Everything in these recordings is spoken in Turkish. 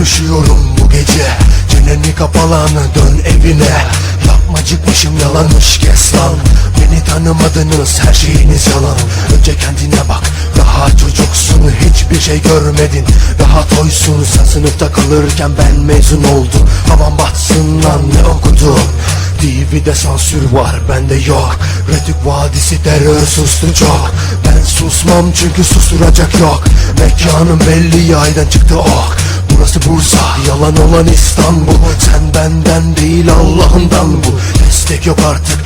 Gidiyorum bu gece. Çeneni kapalanı dön evine. Yapmacıkmışım yalanmış kes lan. Beni tanımadınız her şeyiniz yalan. Önce kendine bak daha çocuksun hiçbir şey görmedin. Daha toysun sen sınıfta kalırken ben mezun oldum. Havan batsın lan ne okudun? TV'de sansür var bende yok. Retük Vadisi terör sustu çok. Ben susmam çünkü susturacak yok. Mekanım belli yaydan çıktı ok Burası Bursa yalan olan İstanbul. Sen benden değil Allah'ından bu. Destek yok artık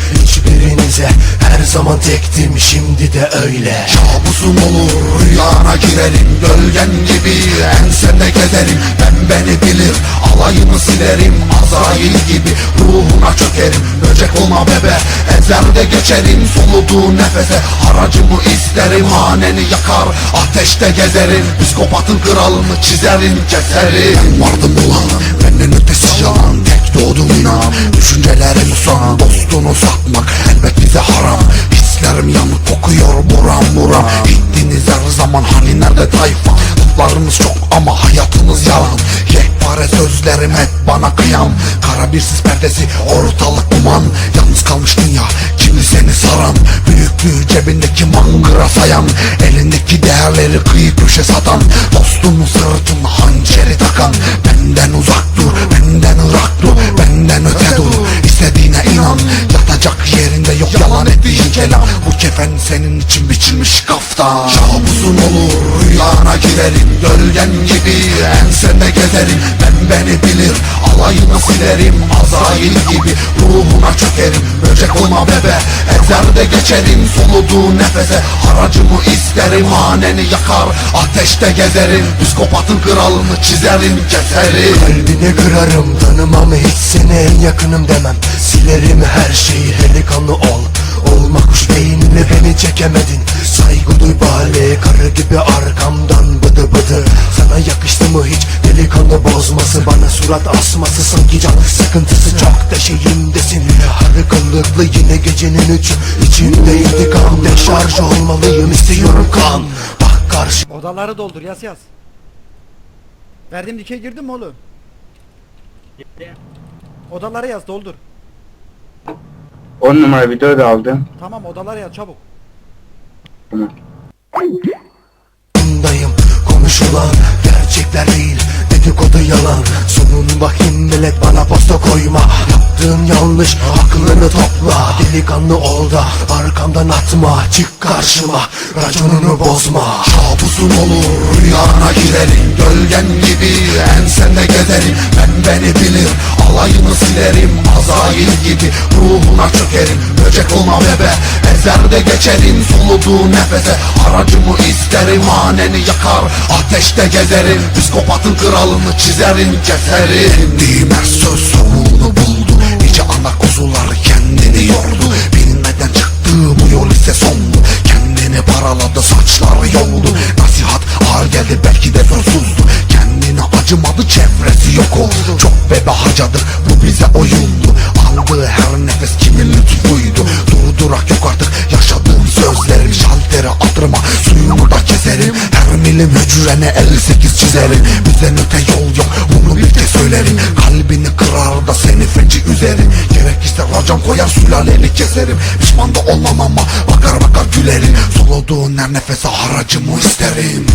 hiçbirinize Her zaman tektim şimdi de öyle. Kabusum olur rüyana girerim. Gölgen gibi ensende gezerim Ben beni bilir alayını silerim. Azrail gibi ruhuna çökerim. Böcek olma bebe ezerde geçerim. Soluduğu nefese haracımı isterim. Haneni yakar ateşte gezerim. Psikopatın kralını çizerim keserim. Ben vardım ulan benden ötesi yalan. Tek doğdum inan. Düşüncelerim son Dostunu satmak elbet bize haram. Hislerim yanık kokuyor buram buram. Gittiniz her zaman hani nerede tayfa Laflarınız çok ama hayatınız yalan. Yekpare sözlerim hep bana kıyam. Kara bir sis perdesi ortalık duman. Yalnız kalmış dünya kimi seni saran? Büyüklüğü cebindeki mangıra sayan değerleri kıyıp köşe satan Dostunun sırtına hançeri takan. Benden uzak dur benden ırak dur Benden öte dur. İstediğine inan Yatacak yerinde yok yalan ettiğin kelam. Bu kefen senin için biçilmiş kaftan. Kabusun olur rüyana Gölgen gibi ensende gezerim. Ben beni bilir alayını silerim. Azrail gibi ruhuna çökerim. Böcek olma bebe ezerde geçerim. Soluduğu nefese haracımı isterim. Haneni yakar ateşte gezerim. Psikopatın kralını çizerim keserim. Kalbini kırarım tanımam hiç seni en yakınım demem. Silerim her şeyi delikanlı ol. Olma kuş beyinli beni çekemedin. Saygı duy bale karı gibi bıdı Sana yakıştı mı hiç delikanlı bozması Bana surat asması sanki can sıkıntısı çok da şeyimdesin Harı kıllıklı yine gecenin üçü İçimde intikam deşarj olmalıyım istiyorum kan Bak karşı Odaları doldur yaz yaz. Verdiğim dikey girdin mi oğlum? Odaları yaz doldur. 10 numara video da aldım. Tamam odaları yaz çabuk. Tamam. Dayım konuşulan Delikanlı ol da arkamdan atma Çık karşıma raconunu bozma. Kabusun olur rüyana girerim Gölgen gibi ensende gezerim. Ben beni bilir alayını silerim Azrail gibi ruhuna çökerim. Böcek olma bebe ezerde geçerim Soluduğu nefese. Haracımı isterim Haneni yakar ateşte gezerim. Psikopatın kralını çizerim keserim. Her söz sonunu buldu Acımadı çevresi yok oldu. Çok bebe harcadık bu bize oyundu. Aldığı her nefes kimin lütfuydu Durdurak yok artık yaşadığım sözlerim. Şalteri attırma suyunu da keserim. Her milim hücrene 58 çizerim. Bizden öte yol yok bunu bir kez söylerim. Kalbini kırar da seni feci üzerim. Gerekirse racon koyar sülaleni keserim. Pişman da olmam ama bakar bakar gülerim. Soluduğun her nefese haracımı isterim